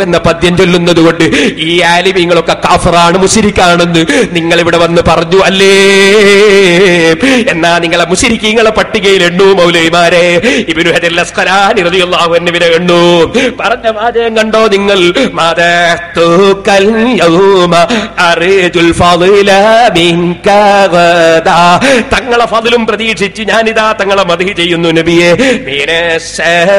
എന്ന പദ്യം ചൊല്ലുന്നത് കൊണ്ട് ഈ ആലിമീങ്ങളൊക്കെ കാഫറാണ് മുസിരിക്കാണെന്ന് നിങ്ങൾ ഇവിടെ വന്ന് പറഞ്ഞു അല്ലേ എന്നാ നിങ്ങളെ മുഷിരിക്കീങ്ങളെ പട്ടികയിൽ എണ്ണു മൗലൈമാരെ ഇവരു എന്നിവരെ എണ്ണു പറഞ്ഞ വാചകം കണ്ടോ നിങ്ങൾ. തങ്ങളെ ഫതിലും പ്രതീക്ഷിച്ച് ഞാനിതാ തങ്ങളെ മതി ചെയ്യുന്നു നബിയെ ത്വറഫാ.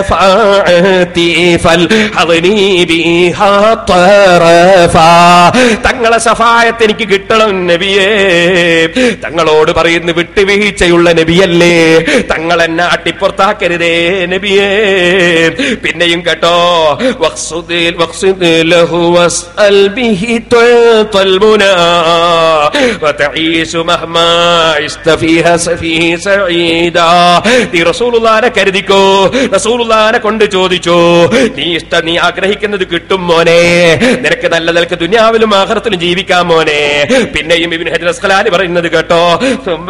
തങ്ങളെ സഫായത്ത് എനിക്ക് കിട്ടണം നബിയേ. തങ്ങളോട് പറയുന്നു വിട്ടുവീഴ്ചയുള്ള നബിയല്ലേ. തങ്ങൾ എന്നെ അട്ടിപ്പുറത്താക്കരുതേ നബിയേ. പിന്നെയും കേട്ടോ കരുതിക്കോ വഖ്സുദ് ലഹു വസ്അൽ ബിഹി തുഅൽ മുനാ വതഈശു മഹ്മാ ഇസ്തഫീഹ സഫീ സഈദാ നീ റസൂലുള്ളാനെ കൊണ്ട് ചോദിച്ചു നീ ഇഷ്ട നീ ആഗ്രഹിക്കുന്നത് കിട്ടും മോനെ. നിനക്ക് നല്ല നിലയ്ക്ക് ദുനിയാവിലും ആഹ്റത്തിലും ജീവിക്കാം മോനെ. പിന്നെയും ഇബ്നു ഹജർ അസ്ഖലാനി പറയുന്നത് കേട്ടോ ثم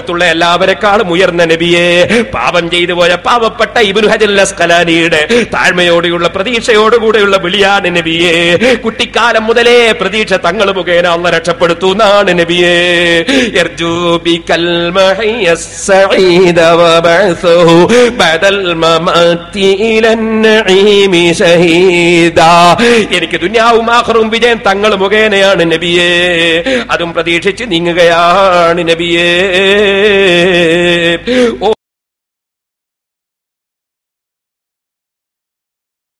ലോകത്തുള്ള എല്ലാവരെക്കാളും ഉയർന്ന നബിയെ. പാപം ചെയ്തു പോയ പാവപ്പെട്ട ഇബിൻ ഹജൽ താഴ്മയോടെയുള്ള പ്രതീക്ഷയോടുകൂടെയുള്ള വിളിയാണ് നബിയെ. കുട്ടിക്കാലം മുതലേ പ്രതീക്ഷ തങ്ങൾ മുഖേന അന്ന് രക്ഷപ്പെടുത്തു എന്നാണ് നബിയെ. എനിക്ക് ദുന്യാവും ആഹ്റും വിജയം തങ്ങൾ മുഖേനയാണ് നബിയെ. അതും പ്രതീക്ഷിച്ച് നീങ്ങുകയാണ് നബിയേ. escape. Oh.